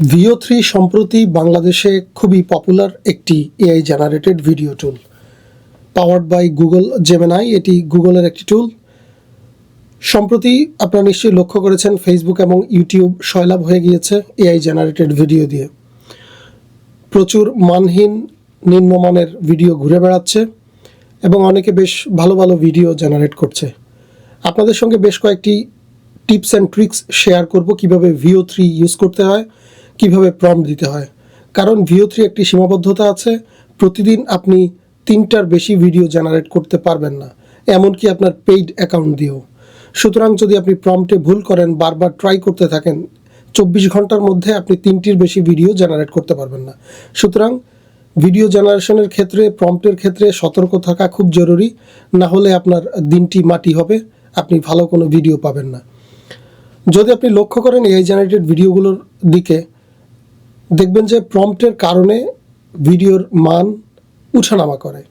ভিও three সম্প্রতি বাংলাদেশে খুবই পপুলার একটি AI generated video tool powered by Google Gemini এটি গুগলের একটি টুল সম্প্রতি আপনারা নিশ্চয়ই লক্ষ্য করেছেন ফেসবুক এবং ইউটিউব সয়লাভ হয়ে গিয়েছে এআই জেনারেটেড ভিডিও দিয়ে। প্রচুর মানহীন, নিম্নমানের ভিডিও ঘুরে বেড়াচ্ছে এবং অনেকে বেশ ভালো ভালো ভিডিও জেনারেট করছে। আপনাদের সঙ্গে বেশ কয়েকটি টিপস অ্যান্ড ট্রিক্স শেয়ার করব কীভাবে ভিও থ্রি ইউজ করতে হয়। কীভাবে প্রম দিতে হয়? কারণ ভিও থ্রি একটি সীমাবদ্ধতা আছে, প্রতিদিন আপনি তিনটার বেশি ভিডিও জেনারেট করতে পারবেন না, এমনকি আপনার পেইড অ্যাকাউন্ট দিয়েও। সুতরাং যদি আপনি প্রম্পটে ভুল করেন, বারবার ট্রাই করতে থাকেন, চব্বিশ ঘণ্টার মধ্যে আপনি তিনটির বেশি ভিডিও জেনারেট করতে পারবেন না। সুতরাং ভিডিও জেনারেশনের ক্ষেত্রে প্রম্পটের ক্ষেত্রে সতর্ক থাকা খুব জরুরি, না হলে আপনার দিনটি মাটি হবে, আপনি ভালো কোনো ভিডিও পাবেন না। যদি আপনি লক্ষ্য করেন এআই জেনারেটেড ভিডিওগুলোর দিকে দেখবেন যে প্রম্পটের কারণে ভিডিওর মান উঠানামা করে।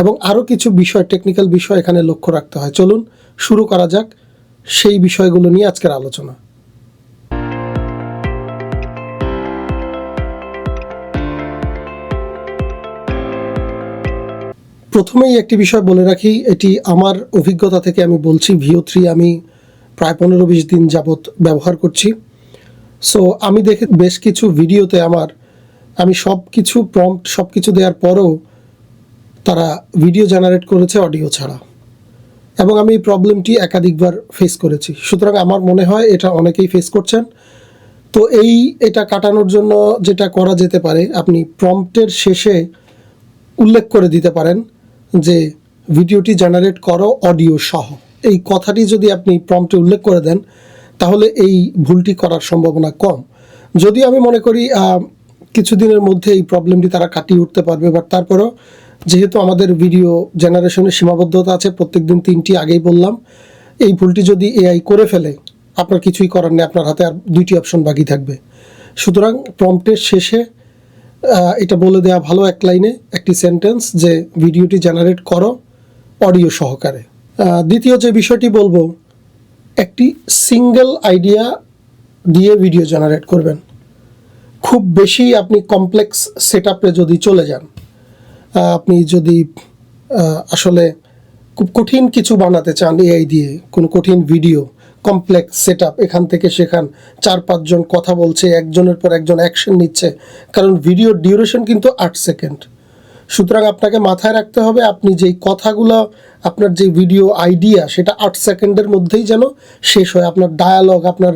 এবং আরও কিছু বিষয় টেকনিক্যাল বিষয় এখানে লক্ষ্য রাখতে হয়। চলুন শুরু করা যাক সেই বিষয়গুলো নিয়ে আজকের আলোচনা। প্রথমেই একটি বিষয় বলে রাখি, এটি আমার অভিজ্ঞতা থেকে আমি বলছি, ভিও থ্রি আমি প্রায় পনেরো বিশ দিন যাবৎ ব্যবহার করছি। সো আমি দেখে বেশ কিছু ভিডিওতে আমার, আমি সব কিছু প্রম্পট সব কিছু দেওয়ার পরেও তারা ভিডিও জেনারেট করেছে অডিও ছাড়া। এবং আমি এই প্রবলেমটি একাধিকবার ফেস করেছি। সুতরাং আমার মনে হয় এটা অনেকেই ফেস করছেন। তো এই, এটা কাটানোর জন্য যেটা করা যেতে পারে, আপনি প্রম্পটের শেষে উল্লেখ করে দিতে পারেন যে ভিডিওটি জেনারেট করো অডিও সহ। এই কথাটি যদি আপনি প্রম্পটে উল্লেখ করে দেন তাহলে এই ভুলটি করার সম্ভাবনা কম। যদি আমি মনে করি কিছুদিনের মধ্যে এই প্রবলেমটি তারা কাটিয়ে উঠতে পারবে, বাট তারপরেও যেহেতু আমাদের ভিডিও জেনারেশনের সীমাবদ্ধতা আছে প্রত্যেক দিন তিনটি আগেই বললাম, এই ভুলটি যদি এআই করে ফেলে, আপনার কিছুই করার নেই, আপনার হাতে আর দুইটি অপশন বাকি থাকবে। সুতরাং প্রম্পটের শেষে এটা বলে দেওয়া ভালো এক লাইনে, একটি সেন্টেন্স যে, ভিডিওটি জেনারেট করো অডিও সহকারে। দ্বিতীয় যে বিষয়টি বলব একটি সিঙ্গেল আইডিয়া দিয়ে ভিডিও জেনারেট করবেন। খুব বেশি আপনি কমপ্লেক্স সেট যদি চলে যান আপনি যদি আসলে খুব কঠিন কিছু বানাতে চান এআই দিয়ে, কোনো কঠিন ভিডিও কমপ্লেক্স সেট এখান থেকে সেখান, চার পাঁচজন কথা বলছে, একজনের পর একজন অ্যাকশন নিচ্ছে, কারণ ভিডিওর ডিউরেশন কিন্তু আট সেকেন্ড সুতরাং আপনাকে মাথায় রাখতে হবে আপনি যেই কথাগুলো, আপনার যে ভিডিও আইডিয়া সেটা আট সেকেন্ডের মধ্যেই যেন শেষ হয়। আপনার ডায়ালগ আপনার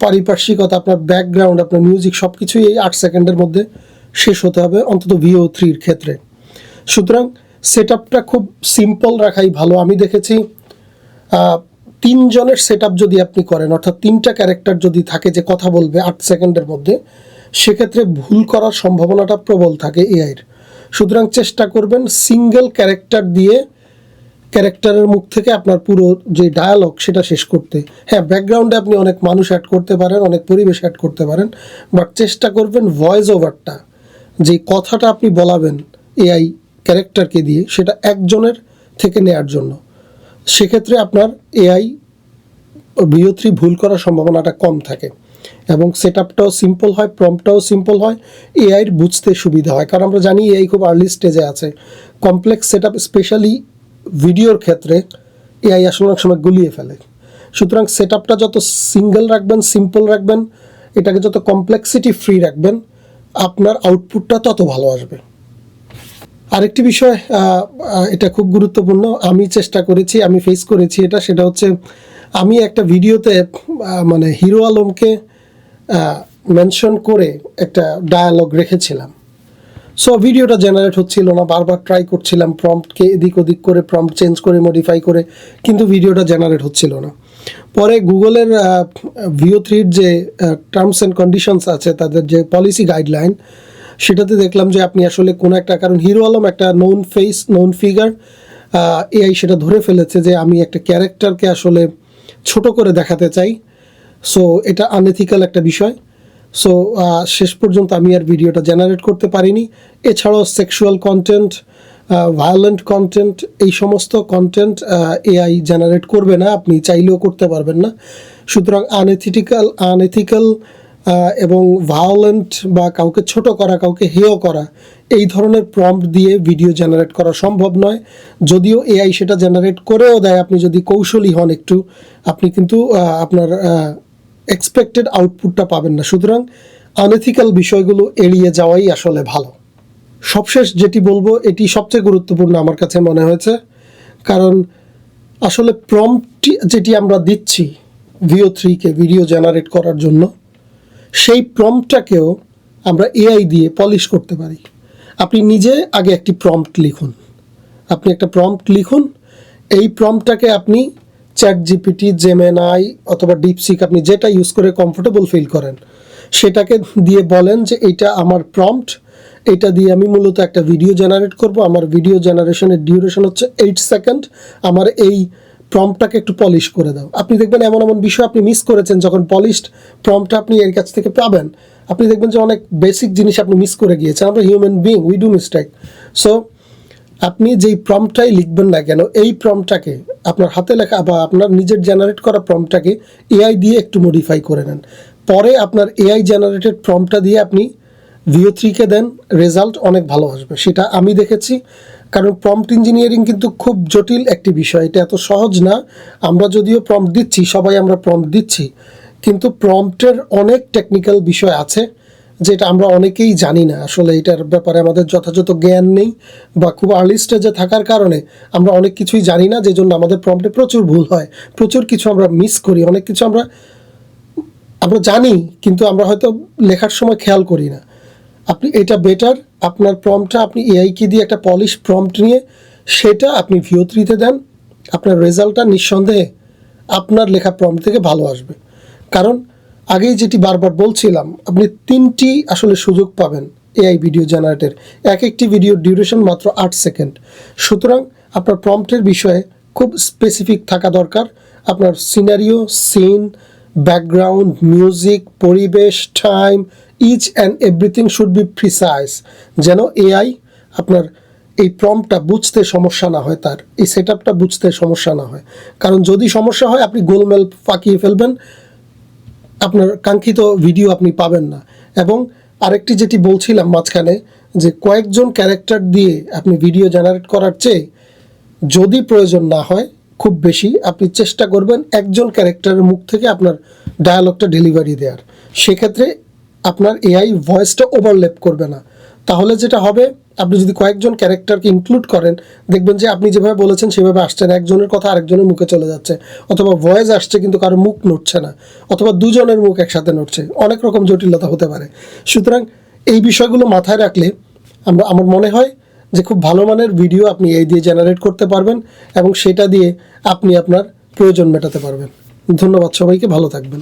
পারিপার্শ্বিকতা, আপনার ব্যাকগ্রাউন্ড আপনার মিউজিক সব কিছুই এই আট সেকেন্ডের মধ্যে শেষ হতে হবে অন্তত ভিও থ্রির ক্ষেত্রে। সুতরাং সেট আপটা খুব সিম্পল রাখাই ভালো। আমি দেখেছি তিনজনের সেট যদি আপনি করেন, অর্থাৎ তিনটা ক্যারেক্টার যদি থাকে যে কথা বলবে আট সেকেন্ডের মধ্যে, সেক্ষেত্রে ভুল করার সম্ভাবনাটা প্রবল থাকে এআইয়ের সুতরাং চেষ্টা করবেন সিঙ্গেল ক্যারেক্টার দিয়ে ক্যারেক্টারের মুখ থেকে আপনার পুরো যে ডায়ালগ সেটা শেষ করতে। হ্যাঁ ব্যাকগ্রাউন্ডে আপনি অনেক মানুষ অ্যাড করতে পারেন, অনেক পরিবেশ অ্যাড করতে পারেন বাট চেষ্টা করবেন ভয়েস ওভারটা যে কথাটা আপনি বলাবেন এআই ক্যারেক্টারকে দিয়ে, সেটা একজনের থেকে নেয়ার জন্য। সেক্ষেত্রে আপনার এআই থ্রি ভুল করার সম্ভাবনাটা কম থাকে। এবং সেট আপটাও সিম্পল হয় প্রম্পটাও সিম্পল হয় এআইয়ের বুঝতে সুবিধা হয়। কারণ আমরা জানি এআই খুব আর্লি স্টেজে আছে। কমপ্লেক্স সেট আপ স্পেশালি ভিডিওর ক্ষেত্রে এআই আসলে অনেক সময় গুলিয়ে ফেলে। সুতরাং সেট আপটা যত সিঙ্গেল রাখবেন সিম্পল রাখবেন, এটাকে যত কমপ্লেক্সিটি ফ্রি রাখবেন, আপনার আউটপুটটা তত ভালো আসবে। আরেকটি বিষয় এটা খুব গুরুত্বপূর্ণ, আমি চেষ্টা করেছি, আমি ফেস করেছি এটা, সেটা হচ্ছে আমি একটা ভিডিওতে মানে হিরো আলমকে মেনশন করে একটা ডায়ালগ রেখেছিলাম। সো ভিডিওটা জেনারেট হচ্ছিল না, বারবার ট্রাই করছিলাম প্রম্পটকে এদিক ওদিক করে প্রম্পট চেঞ্জ করে মডিফাই করে, কিন্তু ভিডিওটা জেনারেট হচ্ছিল না। পরে গুগলের ভিও থ্রির যে টার্মস অ্যান্ড কন্ডিশনস আছে, তাদের যে পলিসি গাইডলাইন সেটাতে দেখলাম যে আপনি আসলে কোনো একটা, কারণ হিরো আলম একটা known face known figure AI সেটা ধরে ফেলেছে যে আমি একটা ক্যারেক্টারকে আসলে ছোট করে দেখাতে চাই। সো এটা আনএথিক্যাল একটা বিষয়। সো শেষ পর্যন্ত আমি আর ভিডিওটা জেনারেট করতে পারিনি। এছাড়াও সেক্সুয়াল কন্টেন্ট ভায়োলেন্ট কন্টেন্ট এই সমস্ত কন্টেন্ট এআই জেনারেট করবে না। আপনি চাইলেও করতে পারবেন না। সুতরাং আনএথিটিক্যাল আনএথিক্যাল এবং ভায়োলেন্ট বা কাউকে ছোট করা, কাউকে হেয় করা, এই ধরনের প্রম্পট দিয়ে ভিডিও জেনারেট করা সম্ভব নয়। যদিও এআই সেটা জেনারেট করেও দেয়। আপনি যদি কৌশলী হন একটু, আপনি কিন্তু আপনার এক্সপেক্টেড আউটপুটটা পাবেন না। সুতরাং আনএথিক্যাল বিষয়গুলো এড়িয়ে যাওয়াই আসলে ভালো। সবশেষ যেটি বলব, এটি সবচেয়ে গুরুত্বপূর্ণ আমার কাছে মনে হয়েছে। কারণ আসলে প্রম্পটি যেটি আমরা দিচ্ছি ভিও থ্রিকে ভিডিও জেনারেট করার জন্য, সেই প্রম্পটটাকেও আমরা এআই দিয়ে পলিশ করতে পারি। আপনি নিজে আগে একটি প্রম্পট লিখুন। আপনি একটা প্রম্পট লিখুন, এই প্রম্পটটাকে আপনি চ্যাট জিপিটি জেমেনাই অথবা ডিপসিক আপনি যেটা ইউজ করে কমফোর্টেবল ফিল করেন, সেটাকে দিয়ে বলেন যে এটা আমার প্রম্পট এটা দিয়ে আমি মূলত একটা ভিডিও জেনারেট করব। আমার ভিডিও জেনারেশনের ডিউরেশন হচ্ছে এইট সেকেন্ড আমার এই প্রম্পটটাকে একটু পলিশ করে দাও। আপনি দেখবেন এমন এমন বিষয় আপনি মিস করেছেন, যখন পলিশড প্রম্পটটা আপনি এর কাছ থেকে পাবেন, আপনি দেখবেন যে অনেক বেসিক জিনিস আপনি মিস করে গিয়েছেন। আমরা human being we do mistake so আপনি যেই প্রম্পটটাই লিখবেন না কেন, এই প্রম্পটটাকে আপনার হাতে লেখা বা আপনার নিজের জেনারেট করা প্রম্পটটাকে এআই দিয়ে একটু মডিফাই করে নেন। পরে আপনার এআই জেনারেটেড প্রম্পটটা দিয়ে আপনি ভিও থ্রিকে দেন রেজাল্ট অনেক ভালো আসবে। সেটা আমি দেখেছি, কারণ প্রম্পট ইঞ্জিনিয়ারিং কিন্তু খুব জটিল একটি বিষয়। এটা এত সহজ না, আমরা যদিও প্রম্পট দিচ্ছি, সবাই আমরা প্রম্পট দিচ্ছি, কিন্তু প্রম্পটের অনেক টেকনিক্যাল বিষয় আছে। যেটা আমরা অনেকেই জানি না। আসলে এটার ব্যাপারে আমাদের যথাযথ জ্ঞান নেই বা খুব আর্লি স্টেজে থাকার কারণে আমরা অনেক কিছুই জানি না যে জন্য আমাদের প্রম্পটে প্রচুর ভুল হয়। প্রচুর কিছু আমরা মিস করি, অনেক কিছু আমরা আমরা জানি, কিন্তু আমরা হয়তো লেখার সময় খেয়াল করি না। আপনি, এটা বেটার আপনার প্রম্পটটা আপনি এআইকে দিয়ে একটা পলিশ প্রম্পট নিয়ে সেটা আপনি ভিও থ্রিতে দেন, আপনার রেজাল্টটা নিঃসন্দেহে আপনার লেখা প্রম্পট থেকে ভালো আসবে। কারণ আগেই যেটি বারবার বলছিলাম, আপনি তিনটি আসলে সুযোগ পাবেন এআই ভিডিও জেনারেটের এক একটি ভিডিও ডিউরেশন মাত্র আট সেকেন্ড সুতরাং আপনার প্রম্পটের বিষয়ে খুব স্পেসিফিক থাকা দরকার। আপনার সিনারিও সিন ব্যাকগ্রাউন্ড মিউজিক পরিবেশ time each and everything should be precise যেন এআই আপনার এই প্রম্পটটা বুঝতে সমস্যা না হয় তার। এই সেট বুঝতে সমস্যা না হয়। কারণ যদি সমস্যা হয়, আপনি গোলমেল ফাঁকিয়ে ফেলবেন। আপনার কাঙ্ক্ষিত ভিডিও আপনি পাবেন না। এবং আরেকটি যেটি বলছিলাম মাঝখানে, যে কয়েকজন ক্যারেক্টার দিয়ে আপনি ভিডিও জেনারেট করার চেয়ে যদি প্রয়োজন না হয়, খুব বেশি আপনি চেষ্টা করবেন একজন ক্যারেক্টারের মুখ থেকে আপনার ডায়ালগটা ডেলিভারি দেওয়ার। সেক্ষেত্রে আপনার এআই ভয়েসটা ওভারলেপ করবে না। তাহলে যেটা হবে, আপনি যদি কয়েকজন ক্যারেক্টারকে ইনক্লুড করেন, দেখবেন যে আপনি যেভাবে বলেছেন সেভাবে আসছেন একজনের কথা আরেকজনের মুখে চলে যাচ্ছে। অথবা ভয়েস আসছে কিন্তু কারও মুখ নড়ছে না। অথবা দুজনের মুখ একসাথে নড়ছে। অনেক রকম জটিলতা হতে পারে। সুতরাং এই বিষয়গুলো মাথায় রাখলে আমরা, আমার মনে হয় যে খুব ভালো মানের ভিডিও আপনি এই দিয়ে জেনারেট করতে পারবেন এবং সেটা দিয়ে আপনি আপনার প্রয়োজন মেটাতে পারবেন। ধন্যবাদ সবাইকে। ভালো থাকবেন।